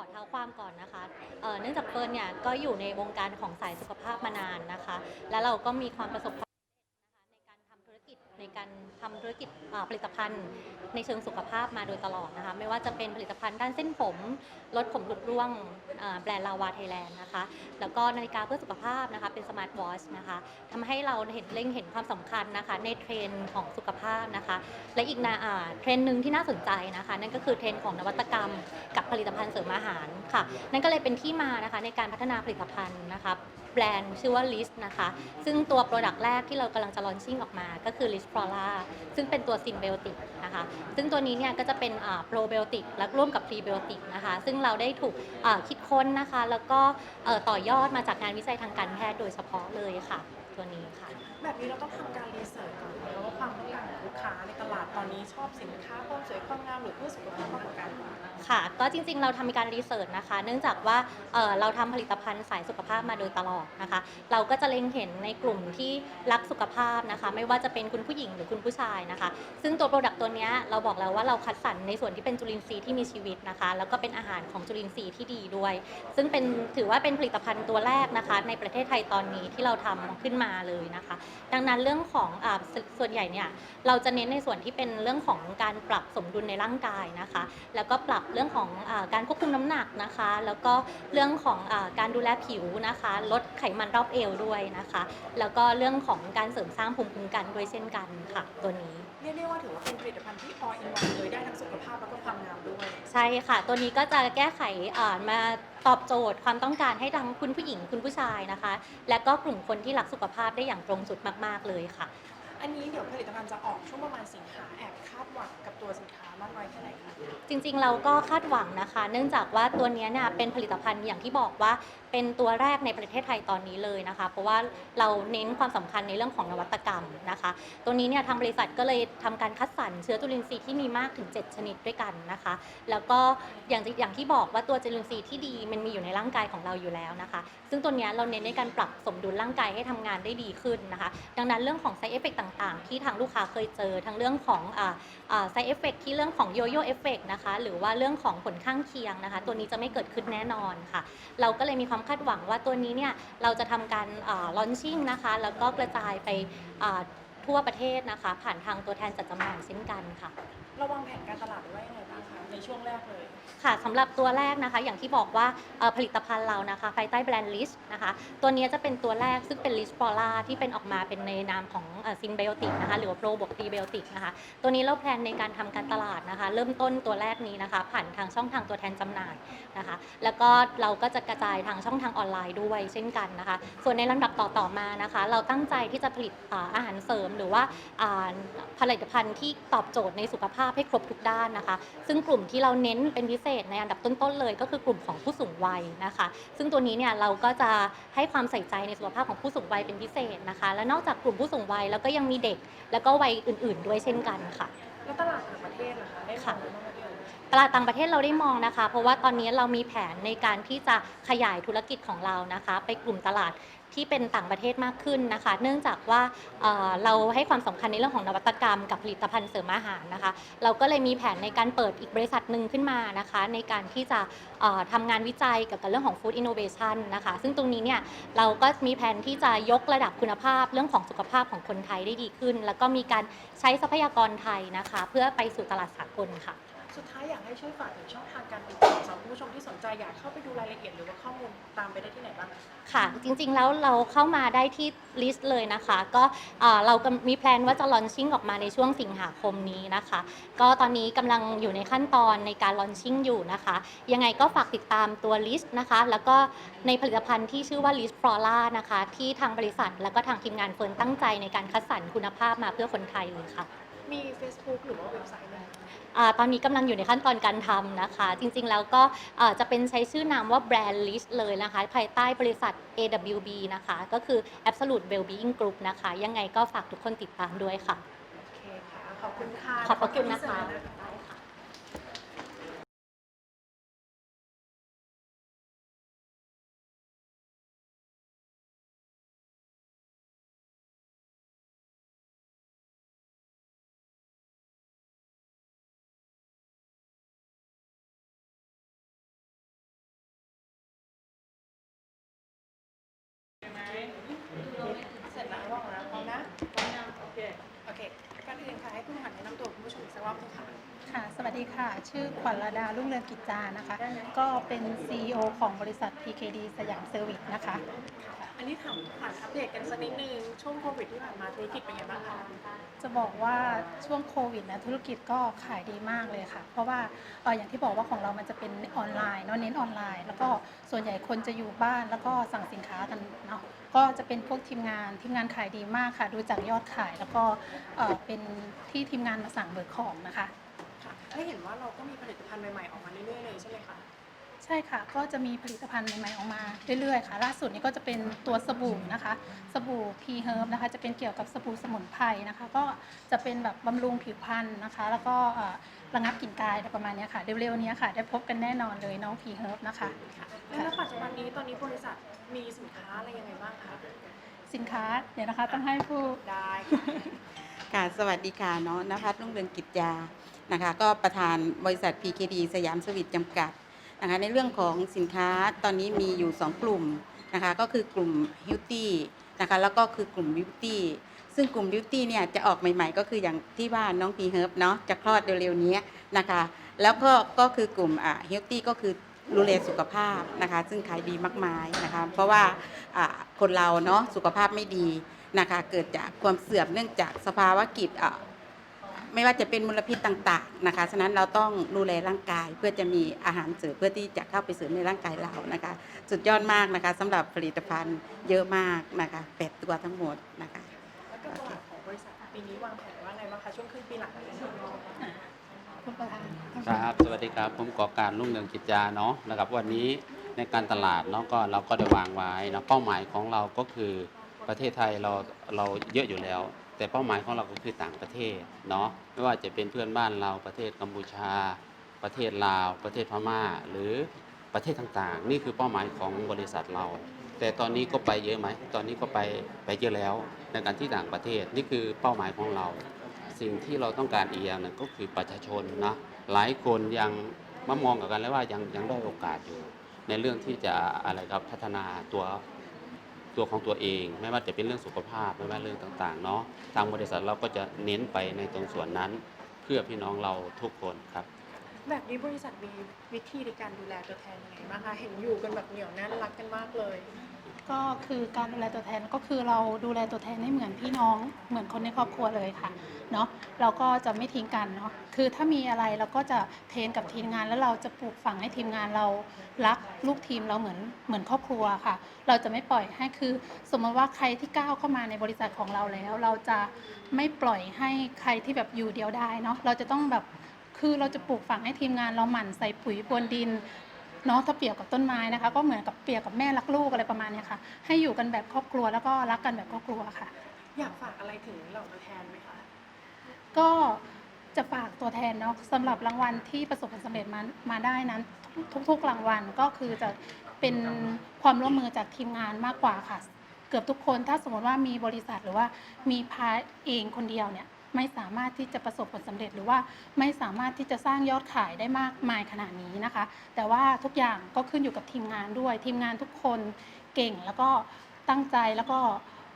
อเท้าความก่อนนะคะเอ่อเนื่องจากเฟิร์นเนี่ยก็อยู่ในวงการของสายสุขภาพมานานนะคะ แล้วเราก็มีความประสบ ในการทำธุรกิจผลิตภัณฑ์ในเชิงสุขภาพมาโดยตลอดนะคะไม่ว่าจะเป็นผลิตภัณฑ์ด้านเส้นผมลดผมหลุดร่วงแบรนด์ลาวาไทยแลนด์นะคะแล้วก็นาฬิกาเพื่อสุขภาพนะคะเป็นสมาร์ทวอชนะคะทำให้เราเห็นเล็งเห็นความสำคัญนะคะในเทรนด์ของสุขภาพนะคะและอีกนะอ่าเทรนด์หนึ่งที่น่าสนใจนะคะ นั่นก็คือเทรนด์ของนวัตกรรม กับผลิตภัณฑ์เสริมอาหารค่ะนั่นก็เลยเป็นที่มานะคะในการพัฒนาผลิตภัณฑ์นะคะแบรนด์ชื่อว่า List นะคะ ซึ่งตัว Product แรกที่เรากำลังจะ launching ออกมาก็คือ List Flora ซึ่งเป็นตัว Symbiotic นะคะ ซึ่งตัวนี้เนี่ยก็จะเป็นอ่า probiotic และร่วมกับ prebiotic นะคะ ซึ่งเราได้ถูกคิดค้นนะคะ แล้วก็ต่อยอดมาจากงานวิจัยทางการแพทย์โดยเฉพาะเลยค่ะ ตัวนี้ค่ะ แบบนี้เราต้องทำการรีเสิร์ชก่อนไหมว่าความต้องการของลูกค้าในตลาดตอนนี้ชอบสินค้าความสวยความงามหรือเพื่อสุขภาพมากกว่ากัน ค่ะ ก็จริงๆ เราทำการรีเสิร์ชนะคะ เนื่องจากว่าเอ่อเราทำผลิตภัณฑ์สายสุขภาพมาโดยตลอดนะคะ เราก็จะเล็งเห็นในกลุ่มที่รักสุขภาพนะคะ ไม่ว่าจะเป็นคุณผู้หญิงหรือคุณผู้ชายนะคะ ซึ่งตัวโปรดักต์ตัวเนี้ยเราบอกแล้วว่าเราคัดสรรในส่วนที่เป็นจุลินทรีย์ที่มีชีวิตนะคะ แล้วก็เป็นอาหารของจุลินทรีย์ที่ดีด้วย ซึ่งเป็นถือว่าเป็นผลิตภัณฑ์ตัวแรกนะคะ ในประเทศไทยตอนนี้ที่เราทำขึ้นมาเลยนะคะ ดังนั้นเรื่องของอาสส่วนใหญ่เนี่ยเราจะเน้นในส่วนที่เป็นเรื่องของการปรับสมดุลในร่างกายนะคะ แล้วก็ปรับเรื่องของอาการควบคุมน้ำหนักนะคะ แล้วก็เรื่องของอาการดูแลผิวนะคะ ลดไขมันรอบเอวด้วยนะคะ แล้วก็เรื่องของการเสริมสร้างภูมิคุ้มกันด้วยเช่นกันค่ะ ตัวนี้เรียกได้ว่าถือว่าเป็นผลิตภัณฑ์ที่ all in one เลยได้ทั้งสุขภาพแล้วก็ความงามด้วย ใช่ค่ะ ตัวนี้ก็จะแก้ไขอ่ามาตอบโจทย์ความต้องการให้ทั้งคุณผู้หญิงคุณผู้ชายนะคะ และก็กลุ่มคนที่รักสุขภาพได้อย่างตรงจุดมาก ๆ เลยค่ะ อันนี้เดี๋ยวผลิตภัณฑ์จะออกช่วงประมาณสิงหาแอบคาดหวังกับตัวสินค้ามากน้อยแค่ไหนคะ จริงๆ เราก็คาดหวังนะคะ เนื่องจากว่าตัวเนี้ยเนี่ยเป็นผลิตภัณฑ์อย่างที่บอกว่าเป็นตัวแรกในประเทศไทยตอนนี้เลยนะคะ เพราะว่าเราเน้นความสำคัญในเรื่องของนวัตกรรมนะคะ ตัวนี้เนี่ยทางบริษัทก็เลยทำการคัดสรรเชื้อจุลินทรีย์ที่มีมากถึง 7 ชนิดด้วยกันนะคะ แล้วก็อย่างที่อย่างที่บอกว่าตัวจุลินทรีย์ที่ดีมันมีอยู่ในร่างกายของเราอยู่แล้วนะคะ ซึ่งตัวนี้เราเน้นในการปรับสมดุลร่างกายให้ทำงานได้ดีขึ้นนะคะ ดังนั้นเรื่องของ side effect ต่างๆ ที่ทางลูกค้าเคยเจอทั้งเรื่องของอ่าอ่า side effect ที่เรื่องของโยโย่เอฟเฟกนะคะหรือว่าเรื่องของผลข้างเคียงนะคะ ตัวนี้จะไม่เกิดขึ้นแน่นอนค่ะ เราก็เลยมีความคาดหวังว่าตัวนี้เนี่ยเราจะทำการลอนชิ่งนะคะแล้วก็กระจายไปทั่วประเทศนะคะ ผ่านทางตัวแทนจัดจำหน่ายเช่นกันค่ะ ระวังแผนการตลาดไว้ยังไงบ้างคะในช่วงแรกเลย ค่ะสำหรับตัวแรกนะคะอย่างที่บอกว่าผลิตภัณฑ์เรานะคะภายใต้แบรนด์ลิสนะคะตัวนี้จะเป็นตัวแรกซึ่งเป็นลิสฟอล่าที่เป็นออกมาเป็นในนามของซินไบโอติกนะคะหรือว่าโปรบวกพรีไบโอติกนะคะตัวนี้เราแพลนในการทำการตลาดนะคะ เริ่มต้นตัวแรกนี้นะคะ ผ่านทางช่องทางตัวแทนจำหน่ายนะคะ แล้วก็เราก็จะกระจายทางช่องทางออนไลน์ด้วยเช่นกันนะคะ ส่วนในลำดับต่อๆมานะคะ เราตั้งใจที่จะผลิตอาหารเสริมหรือว่าอ่าผลิตภัณฑ์ที่ตอบโจทย์ในสุขภาพให้ครบทุกด้านนะคะ ซึ่งกลุ่มที่เราเน้นเป็นพิเศษในอันดับต้นๆเลย ก็คือกลุ่มของผู้สูงวัยนะคะ ซึ่งตัวนี้เนี่ยเราก็จะให้ความใส่ใจในสุขภาพของผู้สูงวัยเป็นพิเศษนะคะ และนอกจากกลุ่มผู้สูงวัยแล้วก็ยังมีเด็ก แล้วก็วัยอื่น ๆ ด้วยเช่นกันค่ะแล้วตลาดต่างประเทศล่ะคะได้มองไว้บ้างไหมเอ่ยตลาดต่างประเทศเราได้มองนะคะ เพราะว่าตอนนี้เรามีแผนในการที่จะขยายธุรกิจของเรานะคะ ไปกลุ่มตลาด ที่เป็นต่างประเทศมากขึ้นนะคะ เนื่องจากว่าเอ่อเราให้ความสำคัญในเรื่องของนวัตกรรมกับผลิตภัณฑ์เสริมอาหารนะคะ เราก็เลยมีแผนในการเปิดอีกบริษัทหนึ่งขึ้นมานะคะ ในการที่จะเอ่อทำงานวิจัยเกี่ยวกับเรื่องของ Food Innovation นะคะ ซึ่งตรงนี้เนี่ยเราก็มีแผนที่จะยกระดับคุณภาพเรื่องของสุขภาพของคนไทยได้ดีขึ้น แล้วก็มีการใช้ทรัพยากรไทยนะคะ เพื่อไปสู่ตลาดสากลค่ะ สุดท้ายอยากให้ช่วยฝากถึงช่องทางการติดต่อสำหรับผู้ชมที่สนใจอยากเข้าไปดูรายละเอียดหรือว่าข้อมูลตามไปได้ที่ไหนบ้างคะ ค่ะ จริงๆ แล้วเราเข้ามาได้ที่ลิสต์เลยนะคะ ก็เอ่อเราก็มีแพลนว่าจะลอนชิ่งออกมาในช่วงสิงหาคมนี้นะคะ ก็ตอนนี้กำลังอยู่ในขั้นตอนในการลอนชิ่งอยู่นะคะ ยังไงก็ฝากติดตามตัวลิสต์นะคะ แล้วก็ในผลิตภัณฑ์ที่ชื่อว่าลิสต์ฟลอร่านะคะ ที่ทางบริษัท แล้วก็ทางทีมงานเฟิร์นตั้งใจในการคัดสรรคุณภาพมาเพื่อคนไทยเลยค่ะ มี Facebook หรือว่าเว็บไซต์ไหมคะอาตอนนี้กำลังอยู่ในขั้นตอนการทำนะคะ จริงๆแล้วก็เอ่อจะเป็นใช้ชื่อนามว่าแบรนด์ลิสต์เลยนะคะ ภายใต้บริษัท AWB นะคะ ก็คือ Absolute Wellbeing Group นะคะ ยังไงก็ฝากทุกคนติดตามด้วยค่ะ โอเคค่ะ ขอบคุณค่ะขอบพระคุณเก็นะที่เสคะนอนะคะค่ะ ค่ะ สวัสดีค่ะ ชื่อขวัญระดาลุ่งเรืองกิจจานะคะ ก็เป็น CEO ของบริษัท PKD สยามเซอร์วิสนะคะ อันนี้ถามผ่านอัปเดตกันสักนิดนึงช่วงโควิดที่ผ่านมาธุรกิจเป็นไงบ้างคะจะบอกว่าช่วงโควิดนะธุรกิจก็ขายดีมากเลยค่ะ เพราะว่าเอ่ออย่างที่บอกว่าของเรามันจะเป็นออนไลน์เนาะเน้นออนไลน์ แล้วก็ส่วนใหญ่คนจะอยู่บ้านแล้วก็สั่งสินค้ากันเนาะก็จะเป็นพวกทีมงานทีมงานขายดีมากค่ะ ดูจากยอดขายแล้วก็เอ่อเป็นที่ทีมงานมาสั่งเบิกของนะคะ ค่ะได้เห็นว่าเราก็มีผลิตภัณฑ์ใหม่ๆออกมาเรื่อยๆเลยใช่ไหมคะ ใช่ค่ะ ก็จะมีผลิตภัณฑ์ใหม่ๆออกมาเรื่อยๆค่ะ ล่าสุดนี้ก็จะเป็นตัวสบู่นะคะ สบู่ P Herb นะคะ จะเป็นเกี่ยวกับสบู่สมุนไพรนะคะ ก็จะเป็นแบบบำรุงผิวพรรณนะคะ แล้วก็เอ่อระงับกลิ่นกายอะไรประมาณเนี้ยค่ะ เร็วๆเนี้ยค่ะ ได้พบกันแน่นอนเลยน้อง P Herb นะคะแล้วณปัจจุบันนี้ตอนนี้บริษัทมีสินค้าอะไรยังไงบ้างคะสินค้าเดี๋ยวนะคะต้องให้ผู้ได้ค่ะค่ะสวัสดีค่ะเนาะนภัสรุ่งเรืองกิจยานะคะ ก็ประธานบริษัท PKD สยามสวิตจำกัด นะคะในเรื่องของสินค้าตอนนี้มีอยู่ 2 กลุ่มนะคะก็คือกลุ่ม h e a l t h y นะคะแล้วก็คือกลุ่ม Beauty ซึ่งกลุ่ม Beauty เนี่ยจะออกใหม่ๆ ก็คืออย่างที่ว่าน้องพีเฮิร์บเนาะจะคลอดเร็วๆนี้นะคะแล้วก็ก็คือกลุ่มอ่า h e a l t h y ก็คือดูแลสุขภาพนะคะซึ่งขายดีมากมายนะคะเพราะว่าอ่าคนเราเนาะสุขภาพไม่ดีนะคะเกิดจากความเสื่อมเนื่องจากสภาวะกิจอะ ไม่ว่าจะเป็นมลพิษต่างๆนะคะ ฉะนั้นเราต้องดูแลร่างกาย เพื่อจะมีอาหารเสริมเพื่อที่จะเข้าไปเสริมในร่างกายเรานะคะ สุดยอดมากนะคะสำหรับผลิตภัณฑ์เยอะมากนะคะแปดตัวทั้งหมดนะคะแล้วก็ตัวของบริษัทปีนี้วางแผนว่าไงบ้างคะช่วงครึ่งปีหลังนี้คุณประธานครับสวัสดีครับผมก่อการรุ่งเรืองกิจจาเนาะนะครับวันนี้ในการตลาดเนาะก็เราก็ได้วางไว้เนาะเป้าหมายของเราก็คือประเทศไทยเราเราเยอะอยู่แล้ว แต่เป้าหมายของเราก็คือต่างประเทศเนาะไม่ว่าจะเป็นเพื่อนบ้านเราประเทศกัมพูชา ประเทศลาว ประเทศพม่า หรือประเทศต่างๆ นี่คือเป้าหมายของบริษัทเรา แต่ตอนนี้ก็ไปเยอะไหมตอนนี้ก็ไปไปเยอะแล้วในการที่ต่างประเทศนี่คือเป้าหมายของเรา สิ่งที่เราต้องการอีกอย่างหนึงก็คือประชาชนนะหลายคนยังมามองกับกันแล้วว่ายังยังได้โอกาสอยู่ ในเรื่องที่จะอะไรครับพัฒนาตัว ตัวของตัวเอง ไม่ว่าจะเป็นเรื่องสุขภาพไม่ว่าเรื่องต่างๆเนาะทางบริษัทเราก็จะเน้นไปในตรงส่วนนั้น เพื่อพี่น้องเราทุกคนครับ แบบนี้บริษัทมีวิธีในการดูแลตัวแทนยังไงบ้างคะเห็นอยู่กันแบบเหนียวแน่นรักกันมากเลย ก็คือการดูแลตัวแทนก็คือเราดูแลตัวแทนให้เหมือนพี่น้องเหมือนคนในครอบครัวเลยค่ะเนาะเราก็จะไม่ทิ้งกันเนาะคือถ้ามีอะไรเราก็จะเทรนกับทีมงาน แล้วเราจะปลูกฝังให้ทีมงานเรารักลูกทีมเราเหมือนเหมือนครอบครัวค่ะ เราจะไม่ปล่อยให้คือ สมมติว่าใครที่ก้าวเข้ามาในบริษัทของเราแล้ว เราจะไม่ปล่อยให้ใครที่แบบอยู่เดียวได้เนาะเราจะต้องแบบคือเราจะปลูกฝังให้ทีมงานเราหมั่นใส่ปุ๋ยพรวนดิน เนาะถ้าเปรียบกับต้นไม้นะคะ ก็เหมือนกับเปรียบกับแม่รักลูกอะไรประมาณเนี้ยค่ะ ให้อยู่กันแบบครอบครัวแล้วก็รักกันแบบครอบครัวค่ะ อยากฝากอะไรถึงเหล่าตัวแทนไหมคะ ก็จะฝากตัวแทนเนาะสำหรับรางวัลที่ประสบผลสำเร็จมามาได้นั้น ทุกๆรางวัลก็คือจะเป็นความร่วมมือจากทีมงานมากกว่าค่ะ เกือบทุกคนถ้าสมมติว่ามีบริษัทหรือว่ามีพาเองคนเดียวเนี่ย ไม่สามารถที่จะประสบผลสำเร็จ หรือว่าไม่สามารถที่จะสร้างยอดขายได้มากมายขนาดนี้นะคะ แต่ว่าทุกอย่างก็ขึ้นอยู่กับทีมงานด้วย ทีมงานทุกคนเก่งแล้วก็ตั้งใจแล้วก็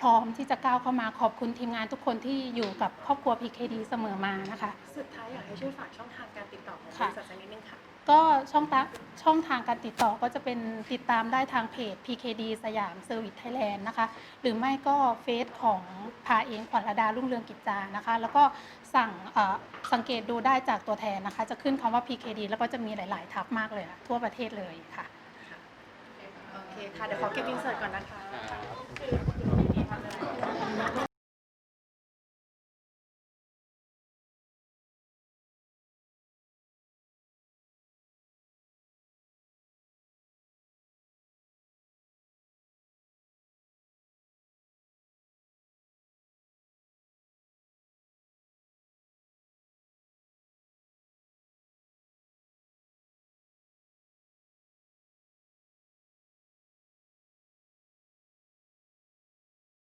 พร้อมที่จะก้าวเข้ามาขอบคุณทีมงานทุกคนที่อยู่กับครอบครัว PKD เสมอมานะคะ สุดท้ายอยากให้ช่วยฝากช่องทางการติดต่อของบค่ะริษัทสักนิดนึงค่ะ ก็ช่องทางช่องทางการติดต่อก็จะเป็นติดตามได้ทางเพจ PKD สยามเซอร์วิสไทยแลนด์นะคะ หรือไม่ก็เฟซของพาเองขวัญระดารุ่งเรืองกิจจานะคะ แล้วก็สั่งเอ่อสังเกตดูได้จากตัวแทนนะคะ จะขึ้นคำว่า PKD แล้วก็จะมีหลาย ๆ ทับมากเลยค่ะทั่วประเทศเลยค่ะ โอเคค่ะ เดี๋ยวขอเก็บอินเสิร์ตก่อนนะคะ